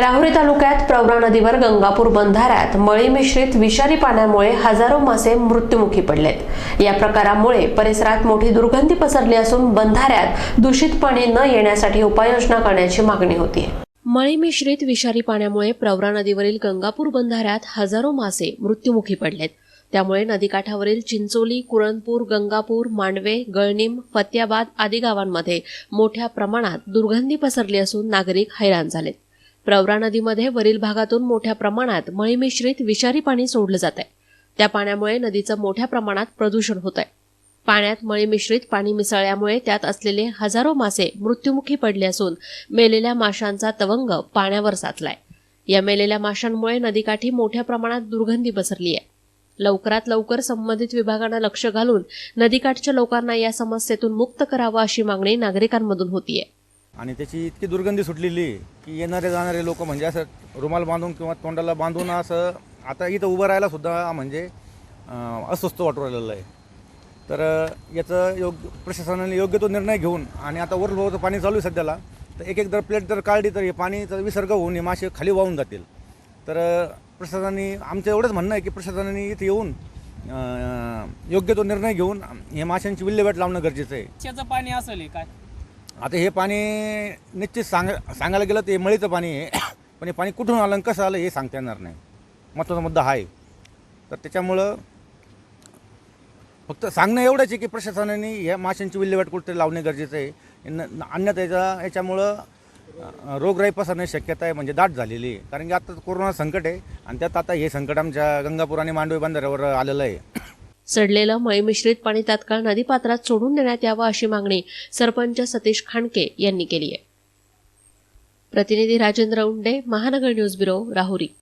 राहुरी तालुक्यात प्रवरा नदीवर गंगापूर बंधाऱ्यात मळी मिश्रित विषारी पाण्यामुळे हजारो मासे मृत्युमुखी पडलेत. या प्रकारामुळे परिसरात मोठी दुर्गंधी पसरली असून बंधाऱ्यात दूषित पाणी न येण्यासाठी उपाययोजना करण्याची मागणी होती. मळी मिश्रित विषारी पाण्यामुळे प्रवरा नदीवरील गंगापूर बंधाऱ्यात हजारो मासे मृत्युमुखी पडलेत. त्यामुळे नदीकाठावरील चिंचोली कुरणपूर गंगापूर मांडवे गळणीम फत्याबाद आदी गावांमध्ये मोठ्या प्रमाणात दुर्गंधी पसरली असून नागरिक हैराण झालेत. प्रवरा नदीमध्ये वरील भागातून मोठ्या प्रमाणात मळीमिश्रित विषारी पाणी सोडलं जात आहे त्या पाण्यामुळे नदीचं मोठ्या प्रमाणात प्रदूषण होत आहे पाण्यात मळी मिश्रित पाणी मिसळल्यामुळे त्यात असलेले हजारो मासे मृत्युमुखी पडले असून मेलेल्या माशांचा तवंग पाण्यावर साचलाय. या मेलेल्या माशांमुळे नदीकाठी मोठ्या प्रमाणात दुर्गंधी पसरली आहे लवकरात लवकर संबंधित विभागानं लक्ष घालून नदीकाठच्या लोकांना या समस्येतून मुक्त करावं अशी मागणी नागरिकांमधून होतीये. आणि त्याची इतकी दुर्गंधी सुटलेली की येणारे जाणारे लोक म्हणजे असं रुमाल बांधून किंवा तोंडाला बांधून असं आता इथं उभं राहायला सुद्धा म्हणजे अस्वस्थ वाटू राहिलेलं आहे. तर याचं योग्य प्रशासनाने योग्य तो निर्णय घेऊन आणि आता ओव्हरफ्लोचं पाणी चालू आहे सध्याला तर एक एक जर प्लेट जर काढली तर हे पाणीचा विसर्ग होऊन हे मासे खाली वाहून जातील. तर प्रशासनाने आमचं एवढंच म्हणणं आहे की प्रशासनाने इथे येऊन योग्य तो निर्णय घेऊन हे माशांची विल्हेवाट लावणं गरजेचं आहे. त्याचं पाणी असेल काय? आता हे पाणी निश्चित सांग सांगायला गेलं तर हे मळीचं पाणी आहे. पण हे पाणी कुठून आलं आणि कसं आलं हे सांगता येणार नाही. महत्त्वाचा मुद्दा हा आहे. तर त्याच्यामुळं फक्त सांगणं एवढंच आहे की प्रशासनाने या माशांची विल्हेवाट कुठेतरी लावणे गरजेचं आहे. न- न- अन्यथा याच्या याच्यामुळं रोगराई पसरण्याची शक्यता आहे म्हणजे दाट झालेली आहे. कारण की आता कोरोना संकट आहे आणि त्यात आता हे संकट आमच्या गंगापूर आणि मांडवी बंधाऱ्यावर आलेलं आहे. सडलेलं मळी मिश्रित पाणी तात्काळ नदीपात्रात सोडून देण्यात यावं अशी मागणी सरपंच सतीश खांडके यांनी केली आहे. प्रतिनिधी राजेंद्र उंडे महानगर न्यूज ब्युरो राहुरी.